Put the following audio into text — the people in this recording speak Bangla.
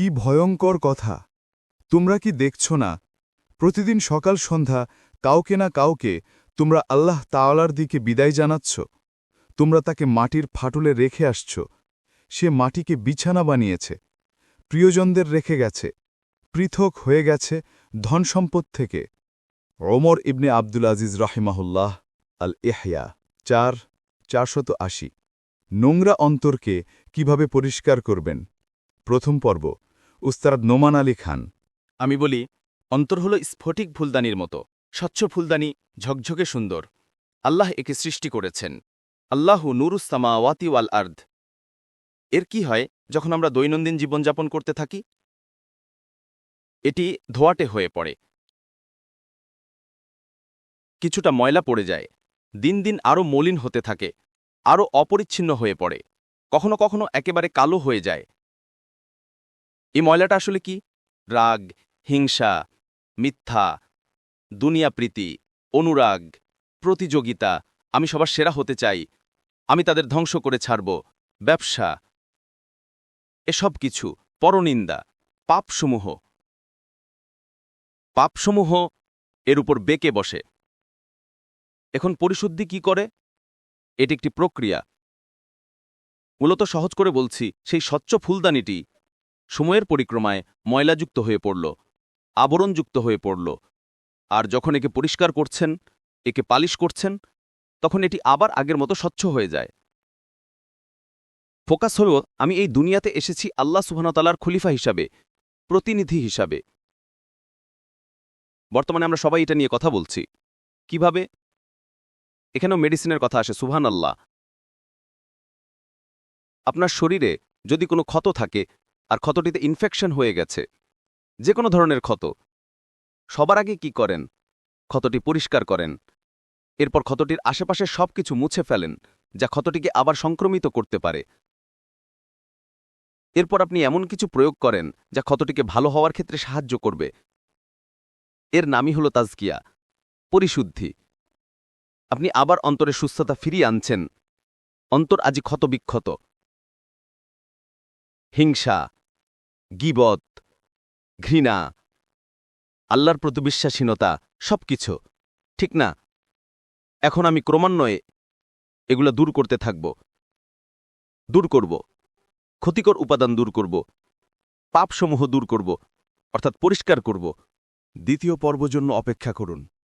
কি ভয়ঙ্কর কথা। তোমরা কি দেখছ না? প্রতিদিন সকাল সন্ধ্যা কাউকে না কাউকে তোমরা আল্লাহ তাওয়ালার দিকে বিদায় জানাচ্ছ। তোমরা তাকে মাটির ফাটুলে রেখে আসছ। সে মাটিকে বিছানা বানিয়েছে। প্রিয়জনদের রেখে গেছে। পৃথক হয়ে গেছে ধনসম্পদ থেকে। ওমর ইবনে আব্দুল আজিজ রাহিমাহুল্লাহ আল ইহয়া চার, চারশত আশি। নোংরা অন্তরকে কীভাবে পরিষ্কার করবেন? প্রথম পর্ব। উস্তাদ নোমান আলী খান। আমি বলি, অন্তর হল স্ফটিক ফুলদানির মতো, স্বচ্ছ ফুলদানি, ঝকঝকে সুন্দর। আল্লাহ একে সৃষ্টি করেছেন। আল্লাহু নুরুস্তামা ওয়াতি ওয়াল আর্ধ এর কি হয় যখন আমরা দৈনন্দিন জীবনযাপন করতে থাকি? এটি ধোয়াটে হয়ে পড়ে। কিছুটা ময়লা পড়ে যায়। দিন দিন আরও মলিন হতে থাকে। আরও অপরিচ্ছিন্ন হয়ে পড়ে। কখনো কখনো একেবারে কালো হয়ে যায়। এই ময়লাটা আসলে কি? রাগ, হিংসা, মিথ্যা দুনিয়াপ্রীতি অনুরাগ, প্রতিযোগিতা, আমি সবার সেরা হতে চাই, আমি তাদের ধ্বংস করে ছাড়ব, ব্যবসা, এসব কিছু, পরনিন্দা, পাপসমূহ। পাপসমূহ এর উপর বেঁকে বসে। এখন পরিশুদ্ধি কি করে? এটি একটি প্রক্রিয়া। মূলত সহজ করে বলছি, সেই স্বচ্ছ ফুলদানিটি সময়ের পরিক্রমায় ময়লাযুক্ত হয়ে পড়ল, আবরণযুক্ত হয়ে পড়ল। আর যখন একে পরিষ্কার করছেন, একে পালিশ করছেন, তখন এটি আবার আগের মতো স্বচ্ছ হয়ে যায়। ফোকাস হল, আমি এই দুনিয়াতে এসেছি আল্লাহ সুহানতালার খলিফা হিসাবে, প্রতিনিধি হিসাবে। বর্তমানে আমরা সবাই এটা নিয়ে কথা বলছি। কীভাবে? এখানেও মেডিসিনের কথা আসে সুহান আল্লাহ আপনার শরীরে যদি কোনো ক্ষত থাকে আর ক্ষতটিতে ইনফেকশন হয়ে গেছে। যে কোনো ধরনের ক্ষত। সবার আগে কি করেন? ক্ষতটি পরিষ্কার করেন। এরপর ক্ষতটির আশেপাশে সব কিছু মুছে ফেলেন, যা ক্ষতটিকে আবার সংক্রমিত করতে পারে। এরপর আপনি এমন কিছু প্রয়োগ করেন, যা ক্ষতটিকে ভালো হওয়ার ক্ষেত্রে সাহায্য করবে। এর নামই হল তাজকিয়া, পরিশুদ্ধি। আপনি আবার অন্তরে সুস্থতা ফিরিয়ে আনছেন। অন্তর আজি ক্ষতবিক্ষত। হিংসা। গিবত, ঘৃণা, আল্লাহর প্রতি বিশ্বাসীনতা সবকিছু। ঠিক না? এখন আমি ক্রমান্বয়ে এগুলো দূর করতে থাকব। দূর করব। ক্ষতিকর উপাদান দূর করব। পাপসমূহ দূর করব। অর্থাৎ পরিষ্কার করব। দ্বিতীয় পর্ব জন্য অপেক্ষা করুন।